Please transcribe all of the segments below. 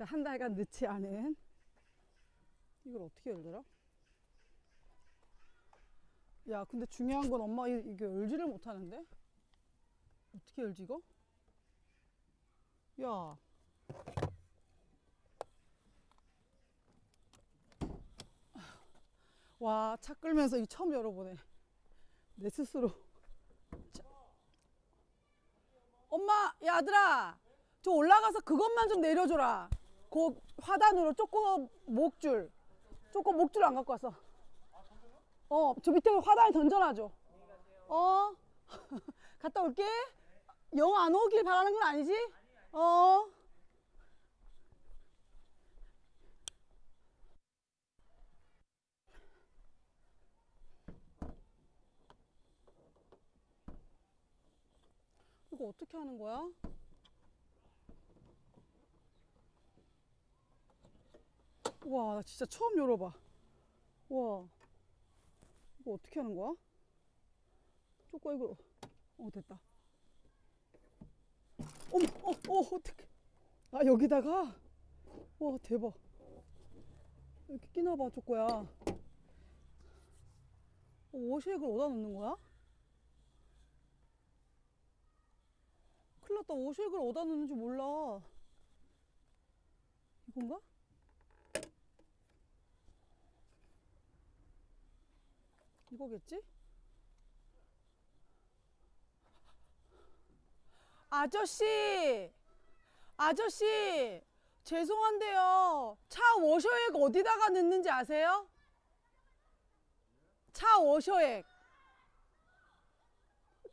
자, 한 달간 늦지 않은 이걸 어떻게 열더라? 야, 근데 중요한 건 엄마 이- 이게 열지를 못하는데? 어떻게 열지 이거? 야. 와, 차 끌면서 이 처음 열어보네. 내 스스로. 자. 엄마, 야, 아들아. 저 올라가서 그것만 좀 내려줘라. 그 화단으로 쪼꼬 목줄. 쪼꼬 목줄 안 갖고 왔어. 어, 저 밑에 화단에 던져놔줘. 어. 갔다 올게. 영 안 오길 바라는 건 아니지? 어. 이거 어떻게 하는 거야? 와, 나 진짜 처음 열어봐. 와, 이거 어떻게 하는 거야? 쪼꼬 이거, 어, 됐다. 어머, 어, 어, 어떡해. 아, 여기다가? 와, 대박. 이렇게 끼나 봐, 쪼꼬야. 어, 워시액을 어디다 넣는 거야? 큰일 났다. 워시액을 어디다 넣는지 몰라. 이건가? 이거겠지? 아저씨! 아저씨! 죄송한데요. 차 워셔액 어디다가 넣는지 아세요? 차 워셔액.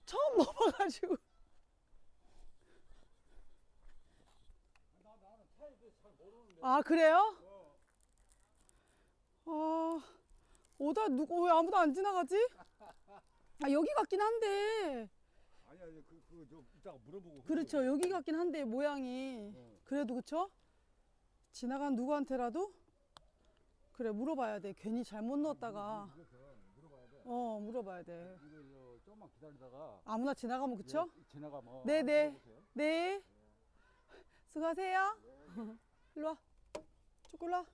처음 먹어가지고. 아, 그래요? 아, 오다 누구, 왜 아무도 안 지나가지? 아, 여기 같긴 한데. 아니 아니 그그저 이따가 물어보고 그렇죠. 여기 같긴 한데, 모양이. 어. 그래도 그쵸? 지나간 누구한테라도? 그래, 물어봐야 돼. 괜히 잘못 넣었다가. 물어봐야 돼. 어, 물어봐야 돼. 이거 저 조금만 기다리다가 아무나 지나가면 그쵸? 예, 지나가면 네, 한번 네. 물어보세요. 네. 수고하세요. 일로 와. 쭉 일로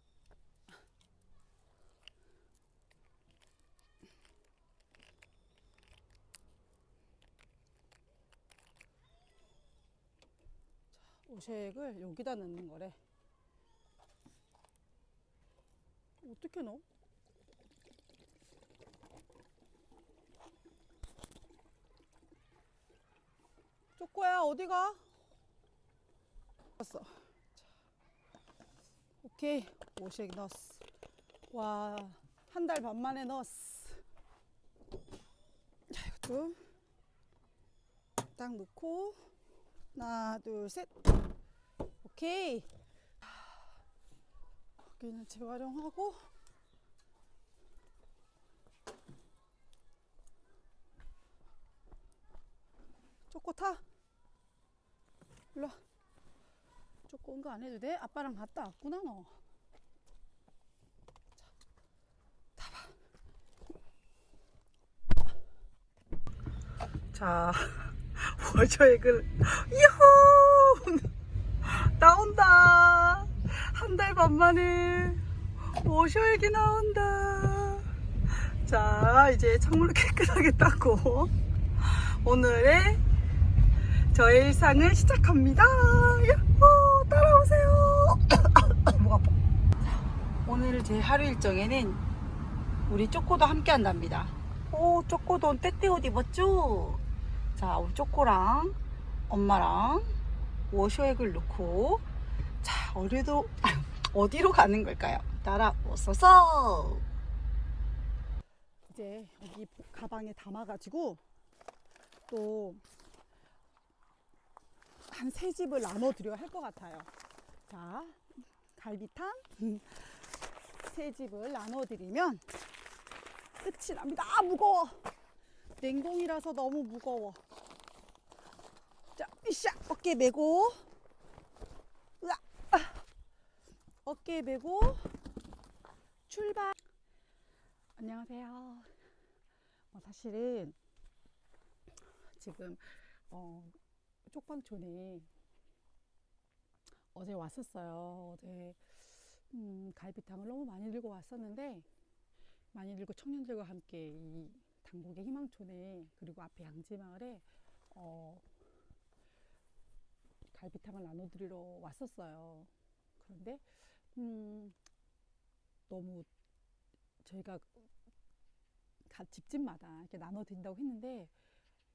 오색을 여기다 넣는 거래. 어떻게 넣어? 쪼꼬야 어디가? 왔어. 자, 오케이 오색 넣었어. 와, 한 달 반 만에 넣었어. 자, 이것도 딱 넣고 하나, 둘, 셋. 오케이. 여기는 재활용하고 쪼꼬 타. 일로 와. 조금 거안 해도 돼? 아빠랑 갔다 왔구나 너. 자, 워저액을 이호 나온다. 한 달 반 만에 워셔액이 나온다. 자, 이제 창문을 깨끗하게 닦고 오늘의 저의 일상을 시작합니다. 야호! 따라오세요. 목 아파. 오늘 제 하루 일정에는 우리 쪼꼬도 함께 한답니다. 오, 쪼꼬도 때때 옷 입었죠? 자, 우리 쪼꼬랑 엄마랑 워셔액을 넣고 자, 어디로, 어디로 가는 걸까요? 따라오소서! 이제 여기 가방에 담아가지고 또 한 세 집을 나눠드려야 할 것 같아요. 자, 갈비탕 세 집을 나눠드리면 끝이 납니다. 아, 무거워. 냉동이라서 너무 무거워. 자, 으쌰! 어깨 메고. 으아! 아. 어깨 메고. 출발! 안녕하세요. 어, 사실은 지금 어, 쪽방촌에 어제 왔었어요. 어제 음, 갈비탕을 너무 많이 들고 왔었는데 많이 들고 청년들과 함께 이 당국의 희망촌에 그리고 앞에 양지마을에 어, 갈비탕을 나눠드리러 왔었어요. 그런데 음, 너무 저희가 각 집집마다 이렇게 나눠드린다고 했는데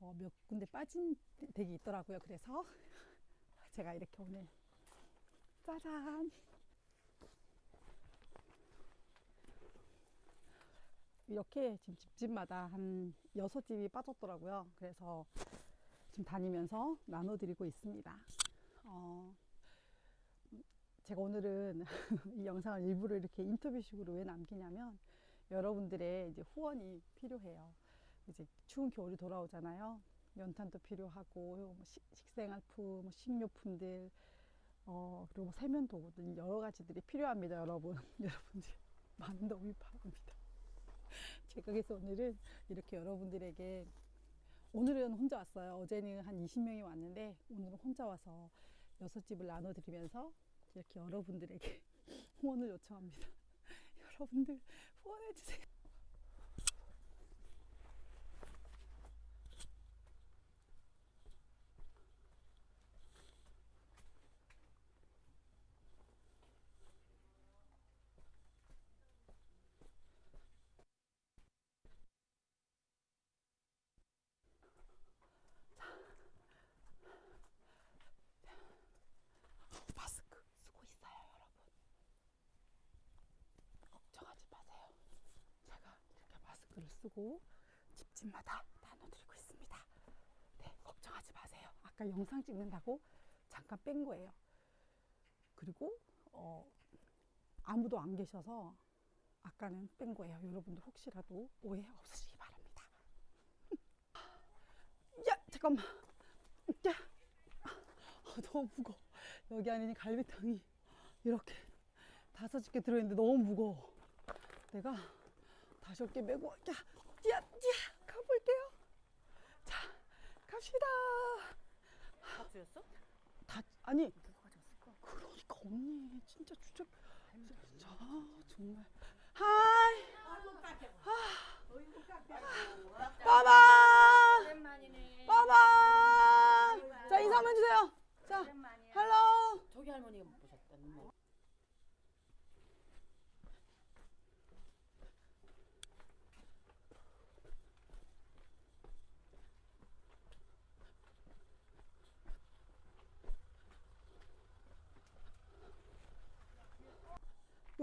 어, 몇 군데 빠진 댁이 있더라고요. 그래서 제가 이렇게 오늘 짜잔 이렇게 지금 집집마다 한 여섯 집이 빠졌더라고요. 그래서 지금 다니면서 나눠드리고 있습니다. 어, 제가 오늘은 이 영상을 일부러 이렇게 인터뷰식으로 왜 남기냐면 여러분들의 이제 후원이 필요해요. 이제 추운 겨울이 돌아오잖아요. 연탄도 필요하고 뭐 식, 식생활품, 뭐 식료품들, 어, 그리고 뭐 세면도구 등 여러 가지들이 필요합니다, 여러분. 여러분들 많은 도움이 바랍니다. 제가 그래서 오늘은 이렇게 여러분들에게 오늘은 혼자 왔어요. 어제는 한 20명이 왔는데 오늘은 혼자 와서 여섯 집을 나눠드리면서 이렇게 여러분들에게 후원을 요청합니다. 여러분들 후원해주세요. 마스크 쓰고 있어요, 여러분. 걱정하지 마세요. 제가 이렇게 마스크를 쓰고 집집마다 나눠드리고 있습니다. 네, 걱정하지 마세요. 아까 영상 찍는다고 잠깐 뺀 거예요. 그리고 어, 아무도 안 계셔서 아까는 뺀 거예요. 여러분들 혹시라도 오해 없으시기 바랍니다. 야, 잠깐만. 야, 아, 너무 무거워. 여기 안에 갈비탕이 이렇게 다섯 개 들어있는데 너무 무거워. 내가 어깨 메고 야, 야, 야, 가볼게요. 자, 갑시다. 다 주였어? 다 아니 누가 가져왔을까? 그러니까 언니 진짜 주책. 자 정말 하이 빠밤 오랜만이네. 빠밤 자 인사 한번 해주세요. 자 오랜만이야. 헬로 저기 할머니가 못 보셨다. 눈물.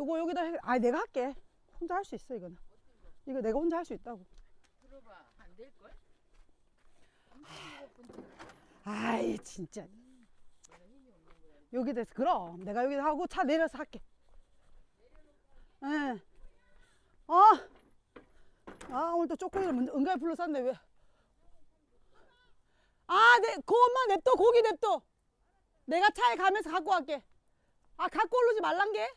요거 여기다 해. 아 내가 할게. 혼자 할 수 있어 이거는. 이거 내가 혼자 할 수 있다고. 들어봐. 안 될 걸? 아이 진짜. 여기다 해서 그럼 내가 여기다 하고 차 내려서 할게. 예. 어. 아 오늘 또 쪼꼬리를 먼저 은가에 불러 쌌네 왜? 아, 네, 그것만 냅둬 고기 냅둬. 내가 차에 가면서 갖고 갈게. 아 갖고 오르지 말란 게?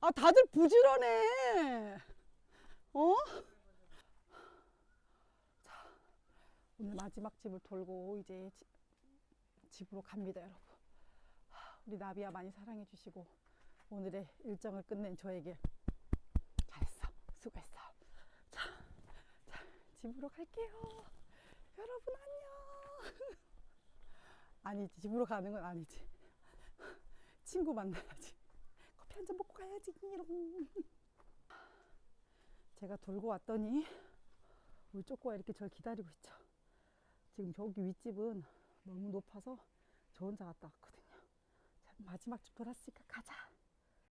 아 다들 부지런해. 어? 오늘 마지막 집을 돌고 이제 지- 집으로 갑니다, 여러분. 하, 우리 나비야 많이 사랑해 주시고 오늘의 일정을 끝낸 저에게 잘했어, 수고했어. 자, 자 집으로 갈게요. 여러분 안녕. 아니지, 집으로 가는 건 아니지. 친구 만나야지. 한 잔 먹고 가야지. 이런. 제가 돌고 왔더니 쪼꼬가 이렇게 절 기다리고 있죠. 지금 저기 윗집은 너무 높아서 저 혼자 갔다 왔거든요. 자, 마지막 집 돌았으니까 가자.